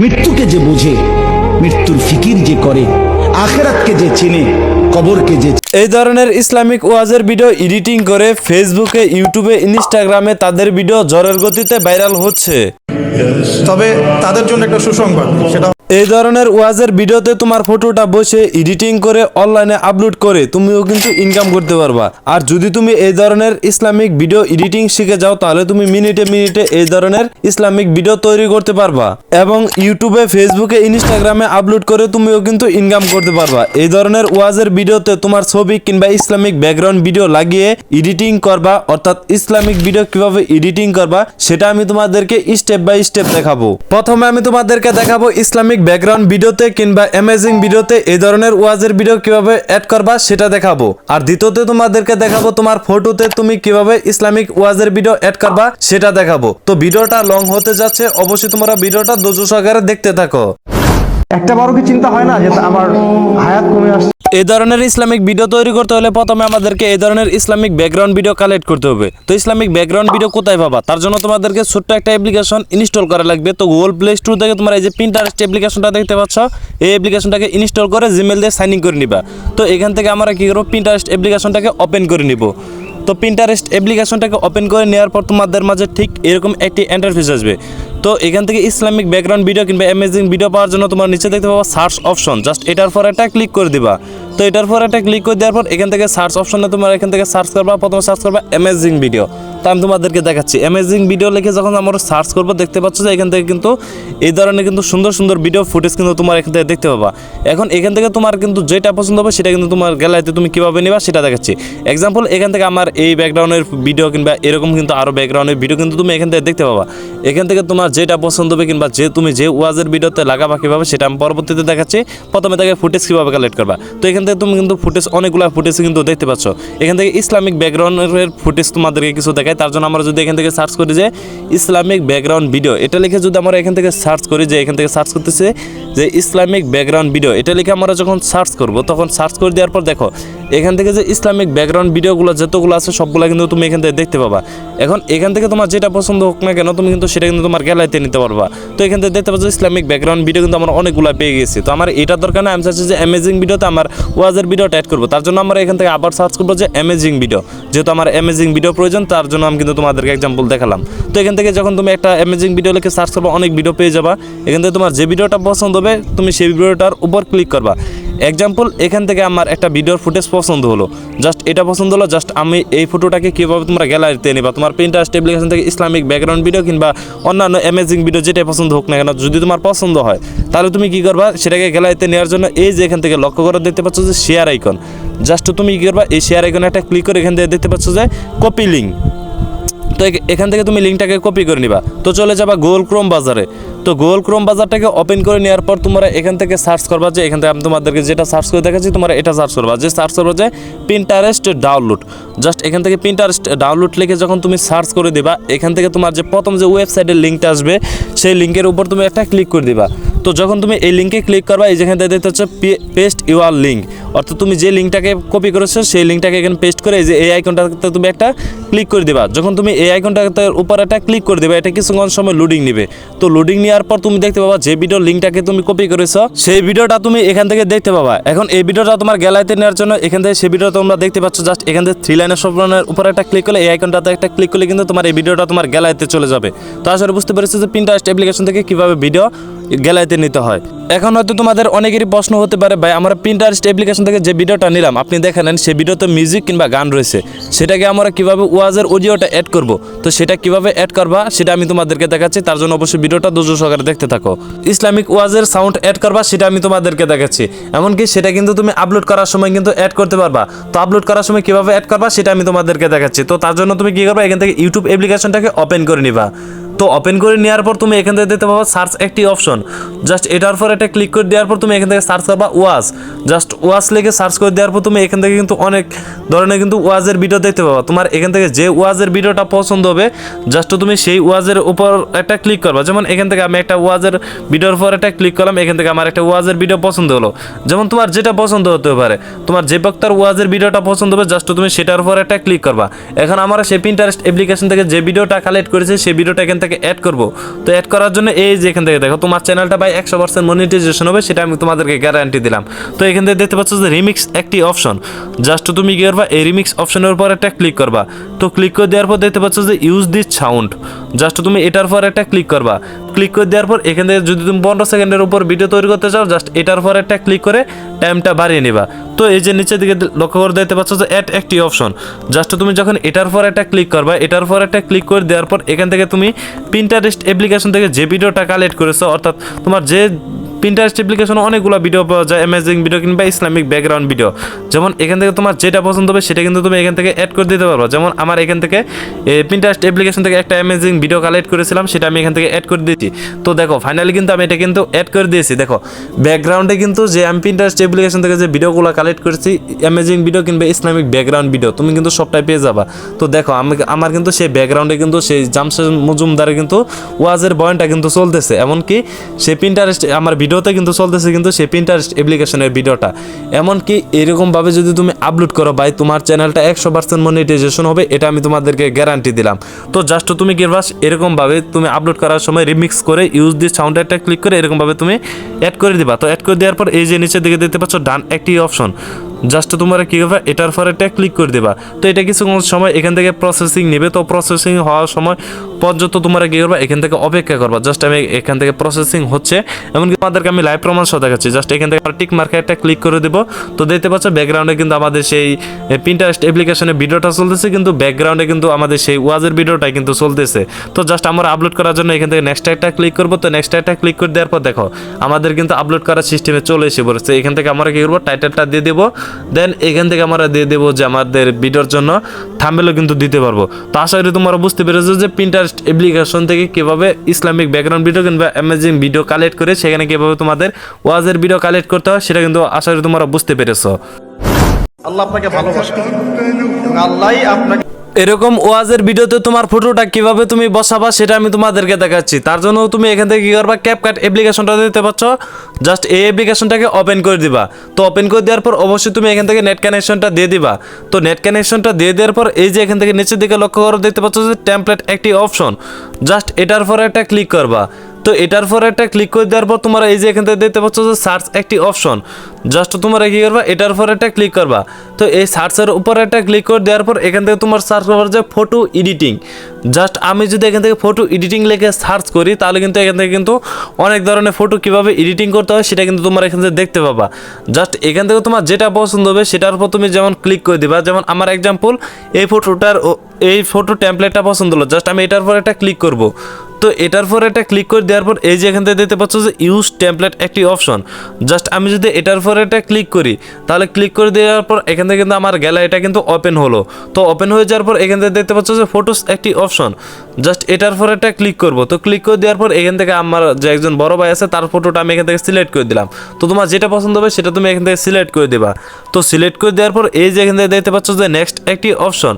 মৃত্যুকে যে বোঝে মৃত্যুর ফিকির যে করে আখেরাতকে যে চেনে কবরকে যে এই ধরনের ইসলামিক ওয়াজের ভিডিও এডিটিং করে ফেসবুকে ইউটিউবে ইনস্টাগ্রামে তাদের ভিডিও জ্বরের গতিতে ভাইরাল হচ্ছে। তবে তাদের জন্য একটা সুসংবাদ সেটা এই ধরনের ওয়াজের ভিডিওতে তোমার ফটোটা বসে এডিটিং করে অনলাইনে আপলোড করে, তুমিও কিন্তু ইনকাম করতে পারবা। আর যদি তুমি এই ধরনের ইসলামিক ভিডিও এডিটিং শিখে যাও, তাহলে তুমি মিনিটে মিনিটে এই ধরনের ইসলামিক ভিডিও তৈরি করতে পারবা। এবং ইউটিউবে ফেসবুকে ইনস্টাগ্রামে আপলোড করে তুমিও কিন্তু ইনকাম করতে পারবা। এই ধরনের ওয়াজের ভিডিওতে তোমার ছবি কিংবা ইসলামিক ব্যাকগ্রাউন্ড ভিডিও লাগিয়ে এডিটিং করবা, অর্থাৎ ইসলামিক ভিডিও কীভাবে এডিটিং করবা, সেটা আমি তোমাদেরকে স্টেপ বাই স্টেপ দেখাবো। প্রথমে আমি তোমাদেরকে দেখাবো ইসলামিক ব্যাকগ্রাউন্ড ভিডিওতে কিংবা অ্যামেজিং ভিডিওতে এই ধরনের ওয়াজের ভিডিও কীভাবে অ্যাড করবা সেটা দেখাবো। আর দ্বিতীয়তে তোমাদেরকে দেখাবো তোমার ফটোতে তুমি কীভাবে ইসলামিক ওয়াজের ভিডিও অ্যাড করবা সেটা দেখাবো। তো ভিডিওটা লং হতে যাচ্ছে, অবশ্যই তোমরা ভিডিওটা ধৈর্য সহকারে দেখতে থাকো। একটা কি চিন্তা হয় না যে আমার হায়াত কমে আসছে? এই ধরনের ইসলামিক ভিডিও তৈরি করতে হলে প্রথমে আমাদেরকে এই ধরনের ইসলামিক ব্যাকগ্রাউন্ড ভিডিও কালেক্ট করতে হবে। তো ইসলামিক ব্যাকগ্রাউন্ড ভিডিও কোথায় পাবা? তার জন্য তোমাদেরকে ছোট্ট একটা অ্যাপ্লিকেশন ইনস্টল করা লাগবে। তো গুগল প্লে স্টোর থেকে তোমার এই যে প্রিন্টারেস্ট অ্যাপ্লিকেশনটা দেখতে পাচ্ছ, এই অ্যাপ্লিকেশনটাকে ইনস্টল করে জিমেল দিয়ে সাইন ইন করে নিবা। তো এখান থেকে আমরা কি করব? প্রিন্টারেস্ট অ্যাপ্লিকেশনটাকে ওপেন করে নিব। তো প্রিন্টারেস্ট অ্যাপ্লিকেশনটাকে ওপেন করে নেওয়ার পর তোমাদের মাঝে ঠিক এরকম একটি ইন্টারফেস আসবে। তো এখান থেকে ইসলামিক ব্যাকগ্রাউন্ড ভিডিও কিংবা অ্যামেজিং ভিডিও পাওয়ার জন্য তোমার নিচে দেখতে পাবো সার্চ অপশন জাস্ট এটার পর একটা ক্লিক করে দিবা। তো এটার পর একটা ক্লিক করে দেওয়ার পর এখান থেকে সার্চ অপশনে তোমার এখান থেকে সার্চ করবা। প্রথমে সার্চ করবা অ্যামেজিং ভিডিও তো আমি তোমাদেরকে দেখাচ্ছি। অ্যামেজিং ভিডিও লিখে যখন আমরা সার্চ করব, দেখতে পাচ্ছ যে এখান থেকে কিন্তু এই ধরনের কিন্তু সুন্দর সুন্দর ভিডিও ফুটেজ কিন্তু তোমার এখান থেকে দেখতে পাবা। এখন এখান থেকে তোমার কিন্তু যেটা পছন্দ হবে, সেটা কিন্তু তোমার গ্যালারিতে তুমি কীভাবে নিবা সেটা দেখাচ্ছি। এক্সাম্পল এখান থেকে আমার এই ব্যাকগ্রাউন্ডের ভিডিও কিংবা এরকম কিন্তু আরও ব্যাকগ্রাউন্ডের ভিডিও কিন্তু তুমি এখান থেকে দেখতে পাবা। এখান থেকে তোমার যেটা পছন্দ হবে কিংবা যে তুমি যে ওয়াজের ভিডিওতে লাগাবা কীভাবে, সেটা আমি পরবর্তীতে দেখাচ্ছি। প্রথমে তাকে ফুটেজ কীভাবে কালেক্ট করবা। তো এখান থেকে তুমি কিন্তু ফুটেজ অনেকগুলো ফুটেজ কিন্তু দেখতে পাচ্ছ। এখান থেকে ইসলামিক ব্যাকগ্রাউন্ডের ফুটেজ তোমাদেরকে কিছু দেখায় তার জন্য আমরা যদি এখান থেকে সার্চ করি যে ইসলামিক ব্যাকগ্রাউন্ড ভিডিও এটা লিখে যদি আমরা এখান থেকে সার্চ করি যে এখান থেকে সার্চ করতেছে যে ইসলামিক ব্যাকগ্রাউন্ড ভিডিও এটা লিখে আমরা যখন সার্চ করব, তখন সার্চ করে দেওয়ার পর দেখো, এখান থেকে যে ইসলামিক ব্যাকগ্রাউন্ড ভিডিওগুলো যতগুলো আছে, সবগুলো কিন্তু তুমি এখান থেকে দেখতে পাবা। এখন এখান থেকে তোমার যেটা পছন্দ হোক না কেন, তুমি কিন্তু সেটা কিন্তু তোমার গ্যালারিতে নিতে পারবা। তো এখান থেকে দেখতে পাচ্ছ ইসলামিক ব্যাকগ্রাউন্ড ভিডিও কিন্তু আমরা অনেকগুলো পেয়ে গেছি। তো আমার এটা দরকার না আমি চাচ্ছি যে অ্যামেজিং ভিডিওতে আমার ওয়াজের ভিডিওটা অ্যাড করব। তার জন্য আমরা এখান থেকে আবার সার্চ করব যে অ্যামেজিং ভিডিও যেহেতু আমার অ্যামেজিং ভিডিও প্রয়োজন, তার জন্য আমি কিন্তু তোমাদেরকে এক্সাম্পল দেখালাম। তো এখান থেকে যখন তুমি একটা অ্যামেজিং ভিডিও লিখে সার্চ করব, অনেক ভিডিও পেয়ে যাবা। এখান থেকে তোমার যে ভিডিওটা পছন্দ হবে, তুমি সেই ভিডিওটার উপর ক্লিক করবা। এক্সাম্পল এখান থেকে আমার একটা ভিডিওর ফুটেজ পছন্দ হলো। জাস্ট এটা পছন্দ হলো জাস্ট আমি এই ফটোটাকে কীভাবে তোমরা গ্যালারিতে নিবা? তোমার প্রিন্টারেস্ট অ্যাপ্লিকেশন থেকে ইসলামিক ব্যাকগ্রাউন্ড ভিডিও কিংবা অন্যান্য অ্যামেজিং ভিডিও যেটাই পছন্দ হোক না কেন, যদি তোমার পছন্দ হয়, তাহলে তুমি কী করবা? সেটাকে গ্যালারিতে নেওয়ার জন্য এই যে এখান থেকে লক্ষ্য করে দেখতে পাচ্ছ যে শেয়ার আইকন জাস্ট তুমি কী করবা? এই শেয়ার আইকনে একটা ক্লিক করে এখান থেকে দেখতে পাচ্ছ যে কপি লিঙ্ক তো এখ- এখান থেকে তুমি লিঙ্কটাকে কপি করে নিবা। তো চলে যাবা গুগল ক্রোম বাজারে। তো গুগল ক্রোম বাজারটাকে ওপেন করে নেওয়ার পর তোমরা এখান থেকে সার্চ করবা যে এখান থেকে আমি তোমাদেরকে যেটা সার্চ করে দেখাচ্ছি, তোমরা এটা সার্চ করবা। যে সার্চ করবা যে পিন্টারেস্ট ডাউনলোড জাস্ট এখান থেকে পিন্টারেস্ট ডাউনলোড লিখে যখন তুমি সার্চ করে দিবা, এখান থেকে তোমার যে প্রথম যে ওয়েবসাইটের লিঙ্কটা আসবে, সেই লিঙ্কের উপর তুমি একটা ক্লিক করে দিবা। তো যখন তুমি এই লিঙ্কে ক্লিক করবা, এই যেখানে দেখতে হচ্ছে পেস্ট ইউআর লিঙ্ক অর্থাৎ তুমি যে লিঙ্কটাকে কপি করেছ, সেই লিঙ্কটাকে এখানে পেস্ট করে এই যে এই আইকনটাতে তুমি একটা ক্লিক করে দিবা। যখন তুমি এই আইকনটাতে উপর একটা ক্লিক করে দিবা, এটা কিছুক্ষণ সময় লোডিং নেবে। তো লোডিং নেওয়ার পর তুমি দেখতে পাবা যে ভিডিও লিঙ্কটাকে তুমি কপি করেছ, সেই ভিডিওটা তুমি এখান থেকে দেখতে পাবা। এখন এই ভিডিওটা তোমার গ্যালারিতে নেওয়ার জন্য এখান থেকে সেই ভিডিও তোমরা দেখতে পাচ্ছ জাস্ট এখান থেকে থ্রি লাইনের সবনের উপর একটা ক্লিক করলে এই আইকনটাতে একটা ক্লিক করলে কিন্তু তোমার এই ভিডিওটা তোমার গ্যালারিতে চলে যাবে। তো আসলে বুঝতে পেরেছ যে পিন্টারেস্ট অ্যাপ্লিকেশন থেকে কীভাবে ভিডিও গ্যালারিতে নিতে হয়। এখন হয়তো তোমাদের অনেকেরই প্রশ্ন হতে পারে, ভাই, আমরা প্রিন্টারেস্ট অ্যাপ্লিকেশন থেকে যে ভিডিওটা নিলাম, আপনি দেখে নেন সেই ভিডিওতে মিউজিক কিংবা গান রয়েছে। সেটাকে আমরা কীভাবে ওয়াজের অডিওটা অ্যাড করব? তো সেটা কীভাবে অ্যাড করবা, সেটা আমি তোমাদেরকে দেখাচ্ছি। তার জন্য অবশ্যই ভিডিওটা দুজো সহকারে দেখতে থাকো। ইসলামিক ওয়াজের সাউন্ড অ্যাড করবা, সেটা আমি তোমাদেরকে দেখাচ্ছি। এমনকি সেটা কিন্তু তুমি আপলোড করার সময় কিন্তু অ্যাড করতে পারবা। তো আপলোড করার সময় কীভাবে অ্যাড করবা, সেটা আমি তোমাদেরকে দেখাচ্ছি। তো তার জন্য তুমি কী করবা, এখান থেকে ইউটিউব অ্যাপ্লিকেশনটাকে ওপেন করে নিবা। তো ওপেন করে নেওয়ার পর তুমি এখান থেকে দেখতে পাবো সার্চ একটি অপশন জাস্ট এটার পর এটা ক্লিক করে দেওয়ার পর তুমি এখান থেকে সার্চ করবা ওয়াজ। জাস্ট ওয়াজ লিখে সার্চ করে দেওয়ার পর তুমি এখান থেকে কিন্তু অনেক ধরনের কিন্তু ওয়াজের ভিডিও দেখতে পাবা। তোমার এখান থেকে যে ওয়াজের ভিডিওটা পছন্দ হবে জাস্ট তুমি সেই ওয়াজের উপর একটা ক্লিক করবা। যেমন এখান থেকে আমি একটা ওয়াজের ভিডিওর পর একটা ক্লিক করলাম, এখান থেকে আমার একটা ওয়াজের ভিডিও পছন্দ হলো। যেমন তোমার যেটা পছন্দ হতে পারে, তোমার যে বক্তার ওয়াজের ভিডিওটা পছন্দ হবে জাস্ট তুমি সেটার উপর একটা ক্লিক করবা। এখন আমরা সেই প্রিন্টারেস্ট অ্যাপ্লিকেশন থেকে যে ভিডিওটা কালেক্ট করেছে, সেই ভিডিওটা এখান থেকে থেকে অ্যাড করব। তো অ্যাড করার জন্য এই যে এখান থেকে দেখো, তোমার চ্যানেলটা ভাই একশো পার্সেন্ট মনিটাইজেশন হবে, সেটা আমি তোমাদেরকে গ্যারান্টি দিলাম। তো এখান থেকে দেখতে পাচ্ছ যে রিমিক্স একটি অপশন জাস্ট তুমি কি করবা, এই রিমিক্স অপশনের উপর একটা ক্লিক করবা। তো ক্লিক করে দেওয়ার পর দেখতে পাচ্ছ যে ইউজ দিস সাউন্ড জাস্ট তুমি এটার পর একটা ক্লিক করবা। ক্লিক করে দেওয়ার পর এখান থেকে যদি তুমি পনেরো সেকেন্ডের উপর ভিডিও তৈরি করতে চাও জাস্ট এটার পর একটা ক্লিক করে টাইমটা বাড়িয়ে নিবা। তো এই যে নিচের দিকে লক্ষ্য করে দেখতে পাচ্ছ যে অ্যাট একটি অপশন জাস্ট তুমি যখন এটার পর একটা ক্লিক করবা, এটার পর একটা ক্লিক করে দেওয়ার পর এখান থেকে তুমি প্রিন্টারেস্ট অ্যাপ্লিকেশন থেকে যে ভিডিওটা কালেক্ট করেছ, অর্থাৎ তোমার যে প্রিন্টারেস্ট অ্যাপ্লিকেশনে অনেকগুলো ভিডিও পাওয়া যায় অ্যামেজিং ভিডিও কিংবা ইসলামিক ব্যাকগ্রাউন্ড ভিডিও যেমন এখান থেকে তোমার যেটা পছন্দ হবে, সেটা কিন্তু তুমি এখান থেকে অ্যাড করে দিতে পারবে। যেমন আমার এখান থেকে প্রিন্টারেস্ট অ্যাপ্লিকেশন থেকে একটা অ্যামেজিং ভিডিও কালেক্ট করেছিলাম, সেটা আমি এখান থেকে অ্যাড করে দিয়েছি। তো দেখো ফাইনালি কিন্তু আমি এটা কিন্তু অ্যাড করে দিয়েছি। দেখো ব্যাকগ্রাউন্ডে কিন্তু যে আমি প্রিন্টারেস্ট অ্যাপ্লিকেশন থেকে যে ভিডিওগুলো কালেক্ট করেছি অ্যামেজিং ভিডিও কিংবা ইসলামিক ব্যাকগ্রাউন্ড ভিডিও তুমি কিন্তু সবটাই পেয়ে যাবা। তো দেখো, আমি, আমার কিন্তু সেই ব্যাকগ্রাউন্ডে কিন্তু সেই জামশেদ মজুমদারের কিন্তু ওয়াজের বয়নটা কিন্তু চলতেছে। এমনকি সেই প্রিন্টারেস্ট আমার ভিডিওতে কিন্তু চলতেছে কিন্তু সেই প্রিন্টার অ্যাপ্লিকেশনের ভিডিওটা। এমনকি এরকমভাবে যদি তুমি আপলোড করো, ভাই, তোমার চ্যানেলটা একশো পার্সেন্ট মনিটাইজেশন হবে, এটা আমি তোমাদেরকে গ্যারান্টি দিলাম। তো জাস্ট তুমি কি বাস এরকমভাবে তুমি আপলোড করার সময় রিমিক্স করে ইউজ দি সাউন্ড একটা ক্লিক করে এরকমভাবে তুমি অ্যাড করে দিবা। তো অ্যাড করে দেওয়ার পর এই যে নিচের দিকে দেখতে পাচ্ছ, ডান একটি অপশন জাস্ট তোমরা কি করবে এটার পর এটা ক্লিক করে দেবা। তো এটা কিছুক্ষণ সময় এখান থেকে প্রসেসিং নেবে। তো প্রসেসিং হওয়ার সময় পর্যন্ত তোমরা কি করবা? এখান থেকে অপেক্ষা করবা। জাস্ট আমি এখান থেকে প্রসেসিং হচ্ছে। এমনকি তোমাদেরকে আমি লাইভ প্রমাণ সহ দেখাচ্ছি। জাস্ট এখান থেকে টিক মার্কে একটা ক্লিক করে দেবো। তো দেখতে পাচ্ছ ব্যাকগ্রাউন্ডে কিন্তু আমাদের সেই প্রিন্টারেস্ট অ্যাপ্লিকেশনে ভিডিওটা চলতেছে। কিন্তু ব্যাকগ্রাউন্ডে কিন্তু আমাদের সেই ওয়াজের ভিডিওটা কিন্তু চলতেছে। তো জাস্ট আমরা আপলোড করার জন্য এখান থেকে নেক্সট একটা ক্লিক করব। তো নেক্সট একটা ক্লিক করে দেওয়ার পর দেখো, আমাদের কিন্তু আপলোড করার সিস্টেমে চলে এসে পড়েছে। এখান থেকে আমরা কি করব? টাইটেলটা দিয়ে দেবো। দেন এখান থেকে আমরা দিয়ে দেবো যে আমাদের ভিডিওর জন্য থাম্বেলও কিন্তু দিতে পারব। তো আশা করি তোমরা বুঝতে পেরেছ যে প্রিন্টারেস্ট অ্যাপ্লিকেশন থেকে কীভাবে ইসলামিক ব্যাকগ্রাউন্ড ভিডিও কিংবা অ্যামেজিং ভিডিও কালেক্ট করে সেখানে কীভাবে তোমাদের ওয়াজের ভিডিও কালেক্ট করতে হয় সেটা কিন্তু আশা করি তোমরা বুঝতে পেরেছ। আল্লাহ আপনাকে ভালোবাসে। আল্লাহ আপনাকে এরকম ওয়াজের ভিডিওতে তোমার ফটোটা কীভাবে তুমি বসাবা সেটা আমি তোমাদেরকে দেখাচ্ছি। তার জন্য তুমি এখান থেকে কী করবা? ক্যাপকাট অ্যাপ্লিকেশনটা দিতে পারছ জাস্ট এই অ্যাপ্লিকেশনটাকে ওপেন করে দিবা। তো ওপেন করে দেওয়ার পর অবশ্যই তুমি এখান থেকে নেট কানেকশনটা দিয়ে দিবা। তো নেট কানেকশনটা দিয়ে দেওয়ার পর এই যে এখান থেকে নিচের দিকে লক্ষ্য করো, দেখতে পাচ্ছ যে টেমপ্লেট একটি অপশন জাস্ট এটার পর একটা ক্লিক করবা। তো এটার পর একটা ক্লিক করে দেওয়ার পর তোমরা এই যে এখান থেকে দেখতে পাচ্ছ যে সার্চ একটি অপশন জাস্ট তোমরা কি করবা? এটার পর একটা ক্লিক করবা। তো এই সার্চের উপর একটা ক্লিক করে দেওয়ার পর এখান থেকে তোমার সার্চ করবার যে ফটো এডিটিং জাস্ট আমি যদি এখান থেকে ফটো এডিটিং লিখে সার্চ করি, তাহলে কিন্তু এখান থেকে কিন্তু অনেক ধরনের ফটো কীভাবে এডিটিং করতে হয় সেটা কিন্তু তোমার এখান থেকে দেখতে পাবা। জাস্ট এখান থেকে তোমার যেটা পছন্দ হবে সেটার উপর তুমি যেমন ক্লিক করে দিবা, যেমন আমার এক্সাম্পল এই ফটোটার এই ফটো টেমপ্লেটটা পছন্দ হলো। জাস্ট আমি এটার পর একটা ক্লিক করব। তো এটার পর এটা ক্লিক করে দেওয়ার পর এই যে এখান থেকে দেখতে পাচ্ছ যে ইউজ টেমপ্লেট একটি অপশন জাস্ট আমি যদি এটার পর এটা ক্লিক করি, তাহলে ক্লিক করে দেওয়ার পর এখান থেকে কিন্তু আমার গ্যালারিটা কিন্তু ওপেন হলো। তো ওপেন হয়ে যাওয়ার পর এখান থেকে দেখতে পাচ্ছ যে ফটোস একটি অপশন জাস্ট এটার পর এটা ক্লিক করব। তো ক্লিক করে দেওয়ার পর এখান থেকে আমার যে একজন বড় ভাই আছে, তার ফটোটা আমি এখান থেকে সিলেক্ট করে দিলাম। তো তোমার যেটা পছন্দ হবে সেটা তুমি এখান থেকে সিলেক্ট করে দেবা। তো সিলেক্ট করে দেওয়ার পর এই যে এখান থেকে দেখতে পাচ্ছ যে নেক্সট একটি অপশন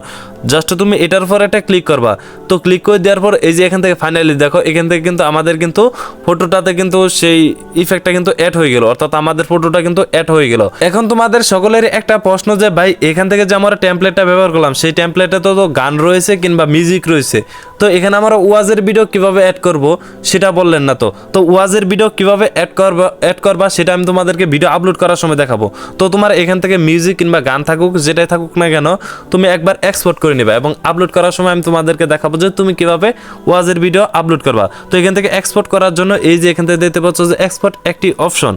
জাস্ট তুমি এটার পর একটা ক্লিক করবা। তো ক্লিক করে দেওয়ার পর এই যে এখান থেকে ফাইনালি দেখো, এখান থেকে কিন্তু আমাদের কিন্তু ফটোটাতে কিন্তু সেই ইফেক্টটা কিন্তু অ্যাড হয়ে গেল। অর্থাৎ আমাদের ফটোটা কিন্তু অ্যাড হয়ে গেল। এখন তোমাদের সকলের একটা প্রশ্ন যে, ভাই, এখান থেকে যে আমরা টেমপ্লেটটা ব্যবহার করলাম, সেই টেমপ্লেটে তো তো গান রয়েছে কিংবা মিউজিক রয়েছে। তো এখানে আমরা ওয়াজের ভিডিও কীভাবে অ্যাড করব, সেটা বললেন না তো। তো ওয়াজের ভিডিও কীভাবে অ্যাড করবা অ্যাড করবা, সেটা আমি তোমাদেরকে ভিডিও আপলোড করার সময় দেখাবো। তো তোমার এখান থেকে মিউজিক কিংবা গান থাকুক, যেটাই থাকুক না কেন, তুমি একবার এক্সপোর্ট করে নিবা এবং আপলোড করার সময় আমি তোমাদেরকে দেখাবো যে তুমি কীভাবে ওয়াজের ভিডিও আপলোড করবা। তো এখান থেকে এক্সপোর্ট করার জন্য এই যে এখান থেকে দেখতে পাচ্ছ যে এক্সপোর্ট একটি অপশন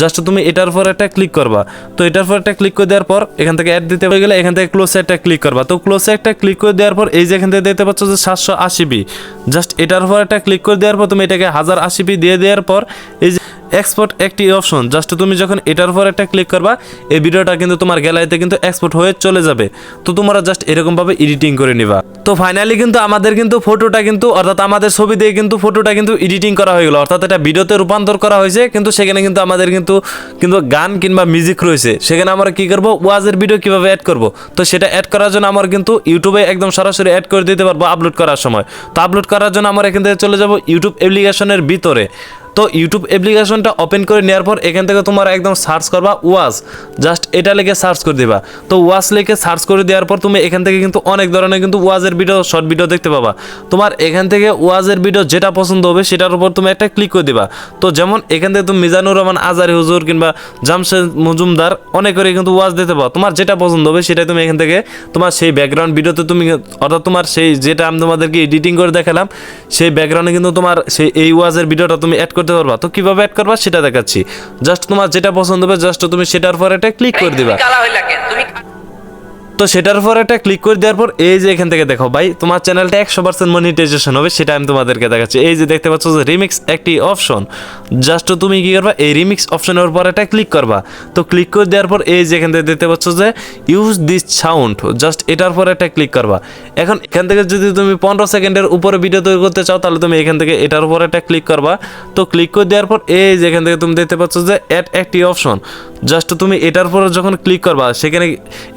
জাস্ট তুমি এটার পর একটা ক্লিক করবা। তো এটার পর একটা ক্লিক করে দেওয়ার পর এখান থেকে অ্যাড দিতে হয়ে গেলে এখান থেকে ক্লোজ একটা ক্লিক করবা। তো ক্লোজ একটা ক্লিক করে দেওয়ার পর এই যে এখান থেকে দেখতে পাচ্ছ যে সাতশো আশি বি জাস্ট এটার পর একটা ক্লিক করে দেওয়ার পর তুমি এটাকে হাজার আশি বি দিয়ে দেওয়ার পর এই যে এক্সপোর্ট একটি অপশন জাস্ট তুমি যখন এটার উপর একটা ক্লিক করবা, এই ভিডিওটা কিন্তু তোমার গ্যালারিতে কিন্তু এক্সপোর্ট হয়ে চলে যাবে। তো তোমরা জাস্ট এরকমভাবে এডিটিং করে নিবা। তো ফাইনালি কিন্তু আমাদের কিন্তু ফটোটা কিন্তু, অর্থাৎ আমাদের ছবি দিয়ে কিন্তু ফটোটা কিন্তু এডিটিং করা হয়ে গেলো। অর্থাৎ এটা ভিডিওতে রূপান্তর করা হয়েছে, কিন্তু সেখানে কিন্তু আমাদের কিন্তু কিন্তু গান কিংবা মিউজিক রয়েছে। সেখানে আমরা কি করব? ওয়াজের ভিডিও কীভাবে অ্যাড করব? তো সেটা অ্যাড করার জন্য আমার কিন্তু ইউটিউবে একদম সরাসরি অ্যাড করে দিতে পারব আপলোড করার সময়। তো আপলোড করার জন্য আমরা এখান থেকে চলে যাব ইউটিউব অ্যাপ্লিকেশনের ভিতরে। তো ইউটিউব অ্যাপ্লিকেশনটা ওপেন করে নেওয়ার পর এখান থেকে তোমার একদম সার্চ করবা ওয়াজ জাস্ট এটা লিখে সার্চ করে দিবা। তো ওয়াজ লিখে সার্চ করে দেওয়ার পর তুমি এখান থেকে কিন্তু অনেক ধরনের কিন্তু ওয়াজের ভিডিও শর্ট ভিডিও দেখতে পাবা। তোমার এখান থেকে ওয়াজের ভিডিও যেটা পছন্দ হবে সেটার উপর তুমি একটা ক্লিক করে দিবা। তো যেমন এখান থেকে তুমি মিজানুর রহমান, আজারি হুজুর কিংবা জামশেদ মজুমদার অনেকেরই কিন্তু ওয়াজ দিতে পারো তোমার যেটা পছন্দ হবে সেটা তুমি এখান থেকে তোমার সেই ব্যাকগ্রাউন্ড ভিডিওতে তুমি অর্থাৎ তোমার সেই যেটা আমি তোমাদেরকে এডিটিং করে দেখালাম, সেই ব্যাকগ্রাউন্ডে কিন্তু তোমার সেই এই ওয়াজের ভিডিওটা তুমি অ্যাড করতে পারবা। তো কীভাবে অ্যাড করবা সেটা দেখাচ্ছি। জাস্ট তোমার যেটা পছন্দ হবে জাস্ট তুমি সেটার পর একটা ক্লিক করে দিবা। তো সেটার পর একটা ক্লিক করে দেওয়ার পর এই যে এখান থেকে দেখো, ভাই, তোমার চ্যানেলটা একশো পার্সেন্ট মনিটাইজেশন হবে, সেটা আমি তোমাদেরকে দেখাচ্ছি। এই যে দেখতে পাচ্ছ যে রিমিক্স একটি অপশন জাস্ট তুমি কী করবা, এই রিমিক্স অপশনের উপর একটা ক্লিক করবা। তো ক্লিক করে দেওয়ার পর এই যে এখান থেকে দেখতে পাচ্ছ যে ইউজ দিস সাউন্ড জাস্ট এটার পর একটা ক্লিক করবা। এখন এখান থেকে যদি তুমি পনেরো সেকেন্ডের উপরে ভিডিও তৈরি করতে চাও, তাহলে তুমি এখান থেকে এটার উপর একটা ক্লিক করবা। তো ক্লিক করে দেওয়ার পর এই যে এখান থেকে তুমি দেখতে পাচ্ছ যে অ্যাট একটি অপশন জাস্ট তুমি এটার পর যখন ক্লিক করবা, সেখানে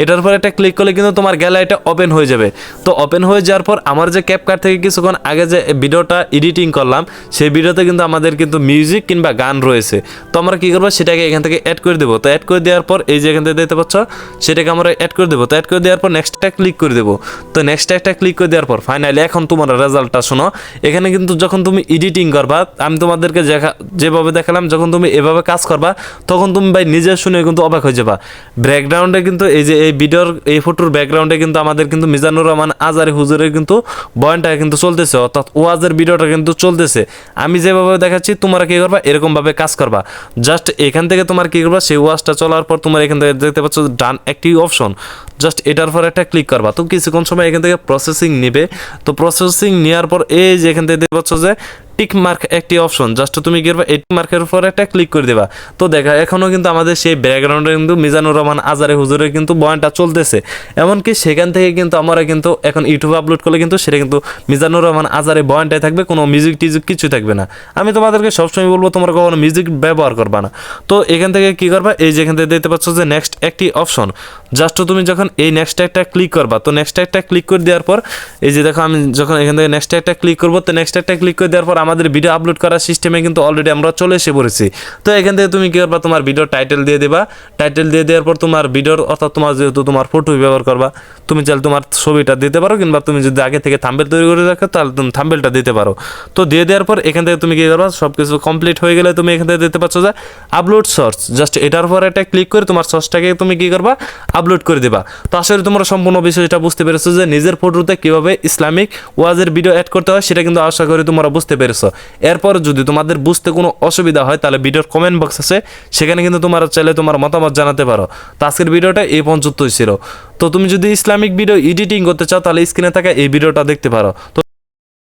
এটার পর একটা ক্লিক করলে কিন্তু তোমার গ্যালারিটা ওপেন হয়ে যাবে। তো ওপেন হয়ে যাওয়ার পর আমার যে ক্যাপকার্ট থেকে কিছুক্ষণ আগে যে ভিডিওটা এডিটিং করলাম, সেই ভিডিওতে কিন্তু আমাদের কিন্তু মিউজিক কিংবা গান রয়েছে। তো আমরা কী করব? সেটাকে এখান থেকে অ্যাড করে দেবো। তো অ্যাড করে দেওয়ার পর এই যে এখান থেকে দেখতে পাচ্ছ, সেটাকে আমরা অ্যাড করে দেবো। তো অ্যাড করে দেওয়ার পর নেক্সটটা ক্লিক করে দেবো। তো নেক্সট একটা ক্লিক করে দেওয়ার পর ফাইনালি এখন তোমার রেজাল্টটা শোনো। এখানে কিন্তু যখন তুমি এডিটিং করবা, আমি তোমাদেরকে যেভাবে দেখালাম, যখন তুমি এভাবে কাজ করবা, তখন তুমি ভাই নিজে শুনে কিন্তু অবাক হয়ে যাবা। ব্যাকগ্রাউন্ডে কিন্তু এই যে এই ভিডিওর এই ফটোর ব্যাকগ্রাউন্ডে কিন্তু আমাদের কিন্তু মিজানুর রহমান আজারি হুজুরের কিন্তু বয়ানটা কিন্তু চলতেছে, অর্থাৎ ওয়াজের ভিডিওটা কিন্তু চলতেছে। আমি যেভাবে দেখাচ্ছি, তোমরা কী করবা? এরকমভাবে কাজ করবা। জাস্ট এখান থেকে তোমার কী করবা? সেই ওয়াজটা চলার পর তোমার এখান থেকে দেখতে পাচ্ছ ডান একটি অপশন জাস্ট এটার পর একটা ক্লিক করবা। তো কিছুক্ষণ সময় এখান থেকে প্রসেসিং নেবে। তো প্রসেসিং নেওয়ার পর এই যে এখান থেকে দেখতে পাচ্ছ যে টিক মার্ক একটি অপশন জাস্ট তুমি করবা এই টিক মার্কের উপর একটা ক্লিক করে দেবা। তো দেখা এখনও কিন্তু আমাদের সেই ব্যাকগ্রাউন্ডে কিন্তু মিজানুর রহমান আজারে হুজুরের কিন্তু বয়ানটা চলতেছে। এমনকি সেখান থেকে কিন্তু আমরা কিন্তু এখন ইউটিউবে আপলোড করলে কিন্তু সেটা কিন্তু মিজানুর রহমান আজারে বয়ানটাই থাকবে, কোনো মিউজিক টিউজিক কিছু থাকবে না। আমি তোমাদেরকে সবসময় বলব, তোমরা কখনো মিউজিক ব্যবহার করবা না। তো এখান থেকে কি করবা? এই যে এখান থেকে দেখতে পাচ্ছ যে নেক্সট একটি অপশন জাস্ট তুমি যখন এই নেক্সট একটা ক্লিক করবা, তো নেক্সট একটা ক্লিক করে দেওয়ার পর, এই যে দেখো আমি যখন এখান থেকে নেক্সট একটা ক্লিক করব, তো নেক্সট একটা ক্লিক করে দেওয়ার পর আমাদের ভিডিও আপলোড করার সিস্টেমে কিন্তু অলরেডি আমরা চলে এসে পড়েছি। তো এখান থেকে তুমি কি করবা? তোমার ভিডিও টাইটেল দিয়ে দেবা। টাইটেল দিয়ে দেওয়ার পর তোমার ভিডিওর অর্থাৎ তোমার যেহেতু তোমার ফটো ব্যবহার করবা, তুমি চাইলে তোমার ছবিটা দিতে পারো, কিংবা তুমি যদি আগে থেকে থাম্বেল তৈরি করে রাখো, তাহলে তুমি থাম্বেলটা দিতে পারো। তো দিয়ে দেওয়ার পর এখান থেকে তুমি কি করবা? সব কিছু কমপ্লিট হয়ে গেলে তুমি এখান থেকে দিতে পারছ যে আপলোড সোর্স জাস্ট এটার পর একটা ক্লিক করে তোমার সোর্সটাকে তুমি কী করবা? আপলোড করে দিবা। তো আসলে তোমরা সম্পূর্ণ বিষয়টা বুঝতে পেরেছ যে নিজের ফটোতে কীভাবে ইসলামিক ওয়াজের ভিডিও অ্যাড করতে হয়, সেটা কিন্তু আশা করি তোমরা বুঝতে পেরেছ এরপর যদি তোমাদের বুঝতে কোনো অসুবিধা হয়, তাহলে ভিডিওর কমেন্ট বক্স আছে, সেখানে কিন্তু তোমার চাইলে তোমার মতামত জানাতে পারো। তো আজকের ভিডিওটা এই পর্যন্তই ছিল। তো তুমি যদি ইসলামিক ভিডিও এডিটিং করতে চাও, তাহলে স্ক্রিনে থাকা এই ভিডিওটা দেখতে পারো। তো